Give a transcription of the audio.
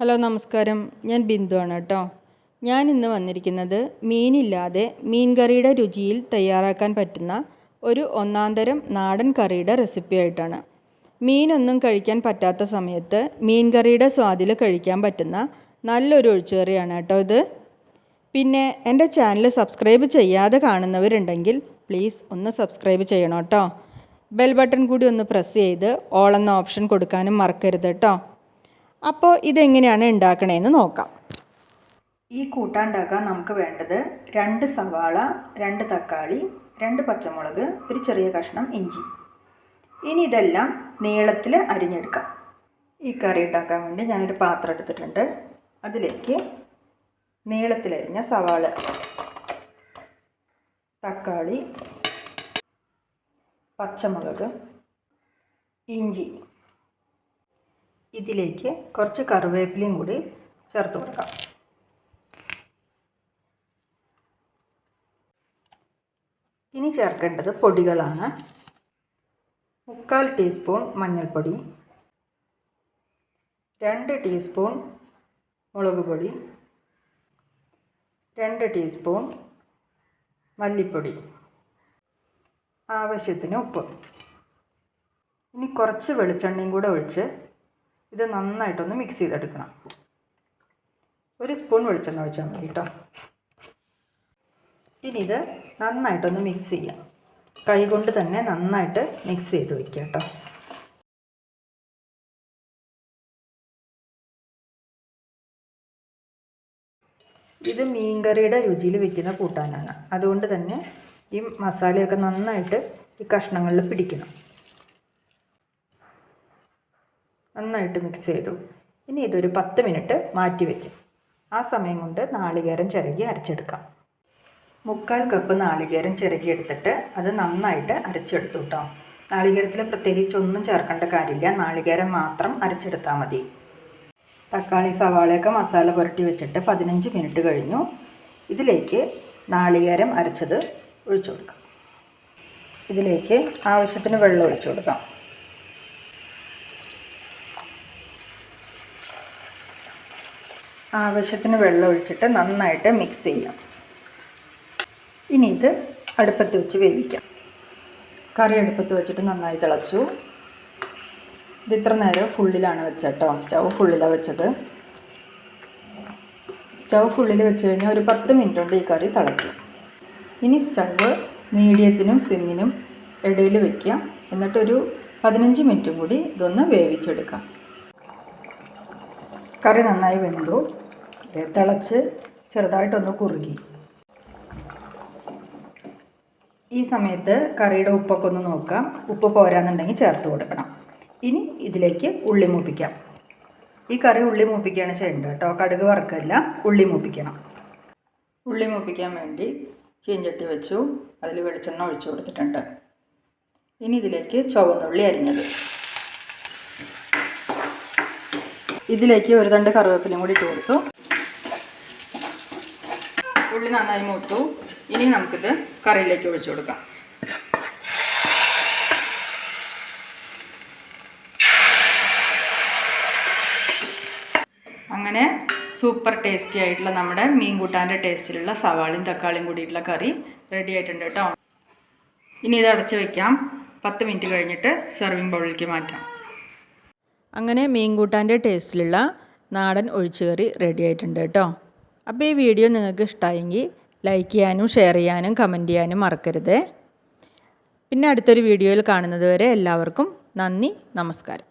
Hello നമസ്കാരം. ഞാൻ ബിന്ദു ആണ് കേട്ടോ. ഞാൻ ഇന്ന് വന്നിരിക്കുന്നത് മീനില്ലാതെ മീൻ കറിയുടെ രുചിയിൽ തയ്യാറാക്കാൻ പറ്റുന്ന ഒരു ഒന്നാന്തരം നാടൻ കറിയുടെ റെസിപ്പി ആയിട്ടാണ്. മീനൊന്നും കഴിക്കാൻ പറ്റാത്ത സമയത്ത് മീൻ കറിയുടെ സ്വാദിൽ കഴിക്കാൻ പറ്റുന്ന നല്ലൊരു ഒഴിച്ചുകറിയാണ് കേട്ടോ ഇത്. പിന്നെ എന്റെ ചാനൽ സബ്സ്ക്രൈബ് ചെയ്യാതെ കാണുന്നവരുണ്ടെങ്കിൽ പ്ലീസ് ഒന്ന് സബ്സ്ക്രൈബ് ചെയ്യണം കേട്ടോ. ബെൽ ബട്ടൺ കൂടി ഒന്ന് പ്രസ് ചെയ്ത് ഓൾ എന്ന ഓപ്ഷൻ കൊടുക്കാനും മറക്കരുത് കേട്ടോ. അപ്പോൾ ഇതെങ്ങനെയാണ് ഉണ്ടാക്കണേന്ന് നോക്കാം. ഈ കൂട്ടാൻ ഉണ്ടാക്കാൻ നമുക്ക് വേണ്ടത് രണ്ട് സവാള രണ്ട് തക്കാളി രണ്ട് പച്ചമുളക് ഒരു ചെറിയ കഷ്ണം ഇഞ്ചി. ഇനി ഇതെല്ലാം നീളത്തിൽ അരിഞ്ഞെടുക്കാം. ഈ കറി ഉണ്ടാക്കാൻ വേണ്ടി ഞാനൊരു പാത്രം എടുത്തിട്ടുണ്ട്. അതിലേക്ക് നീളത്തിലരിഞ്ഞ സവാള തക്കാളി പച്ചമുളക് ഇഞ്ചി ഇതിലേക്ക് കുറച്ച് കറിവേപ്പിലയും കൂടി ചേർത്ത് കൊടുക്കാം. ഇനി ചേർക്കേണ്ടത് പൊടികളാണ്. മുക്കാൽ ടീസ്പൂൺ മഞ്ഞൾപ്പൊടി രണ്ട് ടീസ്പൂൺ മുളക് പൊടി രണ്ട് ടീസ്പൂൺ മല്ലിപ്പൊടി. ആവശ്യത്തിന് ഉപ്പ്. ഇനി കുറച്ച് വെളിച്ചെണ്ണയും കൂടെ ഒഴിച്ച് ഇത് നന്നായിട്ടൊന്ന് മിക്സ് ചെയ്തെടുക്കണം. ഒരു സ്പൂൺ വെളിച്ചെണ്ണ ഒഴിച്ചാൽ മതി കേട്ടോ. ഇനി ഇത് നന്നായിട്ടൊന്ന് മിക്സ് ചെയ്യാം. കൈ കൊണ്ട് തന്നെ നന്നായിട്ട് മിക്സ് ചെയ്ത് വയ്ക്കുക കേട്ടോ. ഇത് മീൻകറിയുടെ രുചിയിൽ വയ്ക്കുന്ന കൂട്ടാനാണ്. അതുകൊണ്ട് തന്നെ ഈ മസാലയൊക്കെ നന്നായിട്ട് ഈ കഷ്ണങ്ങളിൽ പിടിക്കണം. നന്നായിട്ട് മിക്സ് ചെയ്തു. ഇനി ഇതൊരു പത്ത് മിനിറ്റ് മാറ്റി വയ്ക്കും ആ സമയം കൊണ്ട് നാളികേരം ചിരകി അരച്ചെടുക്കാം. മുക്കാൽ കപ്പ് നാളികേരം ചിരകി എടുത്തിട്ട് അത് നന്നായിട്ട് അരച്ചെടുത്തു കേട്ടോ നാളികേരത്തിൽ പ്രത്യേകിച്ച് ഒന്നും ചേർക്കേണ്ട കാര്യമില്ല. നാളികേരം മാത്രം അരച്ചെടുത്താൽ മതി. തക്കാളി സവാളയൊക്കെ മസാല പുരട്ടി വെച്ചിട്ട് പതിനഞ്ച് മിനിറ്റ് കഴിഞ്ഞു. ഇതിലേക്ക് നാളികേരം അരച്ചത് ഒഴിച്ചു കൊടുക്കാം. ഇതിലേക്ക് ആവശ്യത്തിന് വെള്ളം ഒഴിച്ചു കൊടുക്കാം. ആവശ്യത്തിന് വെള്ളം ഒഴിച്ചിട്ട് നന്നായിട്ട് മിക്സ് ചെയ്യാം. ഇനി ഇത് അടുപ്പത്ത് വെച്ച് വേവിക്കാം. കറി അടുപ്പത്ത് വെച്ചിട്ട് നന്നായി തിളച്ചു. ഇത് ഇത്ര നേരം ഫുള്ളിലാണ് വെച്ചത് കേട്ടോ സ്റ്റൗ ഫുള്ളിലാണ് വെച്ചത്. സ്റ്റൗ ഫുള്ളിൽ വെച്ച് കഴിഞ്ഞാൽ ഒരു പത്ത് മിനിറ്റ് കൊണ്ട് ഈ കറി തിളയ്ക്കും. ഇനി സ്റ്റവ് മീഡിയത്തിനും സിമ്മിനും ഇടയിൽ വെക്കാം. എന്നിട്ടൊരു പതിനഞ്ച് മിനിറ്റും കൂടി ഇതൊന്ന് വേവിച്ചെടുക്കാം. കറി നന്നായി വെന്തു. തിളച്ച് ചെറുതായിട്ടൊന്ന് കുറുകി. ഈ സമയത്ത് കറിയുടെ ഉപ്പൊക്കെ ഒന്ന് നോക്കാം. ഉപ്പ് പോരാന്നുണ്ടെങ്കിൽ ചേർത്ത് കൊടുക്കണം. ഇനി ഇതിലേക്ക് ഉള്ളി മൂപ്പിക്കാം. ഈ കറി ഉള്ളി മൂപ്പിക്കുകയാണ് ചെയ്യേണ്ടത് കേട്ടോ. കടുക് വറക്കല്ല ഉള്ളി മൂപ്പിക്കണം. ഉള്ളി മൂപ്പിക്കാൻ വേണ്ടി ചീഞ്ചട്ടി വെച്ചു. അതിൽ വെളിച്ചെണ്ണ ഒഴിച്ചു കൊടുത്തിട്ടുണ്ട്. ഇനി ഇതിലേക്ക് ചുവന്നുള്ളി അരിഞ്ഞത്. ഇതിലേക്ക് ഒരു തണ്ട് കറിവേപ്പിലയും കൂടി ഇട്ട് കൊടുത്തു. ഉള്ളി നന്നായി മൂത്തു. ഇനി നമുക്കിത് കറിയിലേക്ക് ഒഴിച്ചു കൊടുക്കാം. അങ്ങനെ സൂപ്പർ ടേസ്റ്റി ആയിട്ടുള്ള നമ്മുടെ മീൻ കൂട്ടാന്റെ ടേസ്റ്റിലുള്ള സവാളയും തക്കാളിയും കൂടിയിട്ടുള്ള കറി റെഡി ആയിട്ടുണ്ട് കേട്ടോ. ഇനി ഇത് അടച്ചു വയ്ക്കാം പത്ത് മിനിറ്റ് കഴിഞ്ഞിട്ട് സെർവിങ് ബൗളിലേക്ക് മാറ്റാം. അങ്ങനെ മീൻ കൂട്ടാന്റെ ടേസ്റ്റിലുള്ള നാടൻ ഒഴിച്ചുകറി റെഡി ആയിട്ടുണ്ട് കേട്ടോ. അപ്പോൾ ഈ വീഡിയോ നിങ്ങൾക്ക് ഇഷ്ടമായെങ്കിൽ ലൈക്ക് ചെയ്യാനും ഷെയർ ചെയ്യാനും കമന്റ് ചെയ്യാനും മറക്കരുത്. പിന്നെ അടുത്തൊരു വീഡിയോയിൽ കാണുന്നത് വരെ എല്ലാവർക്കും നന്ദി നമസ്കാരം.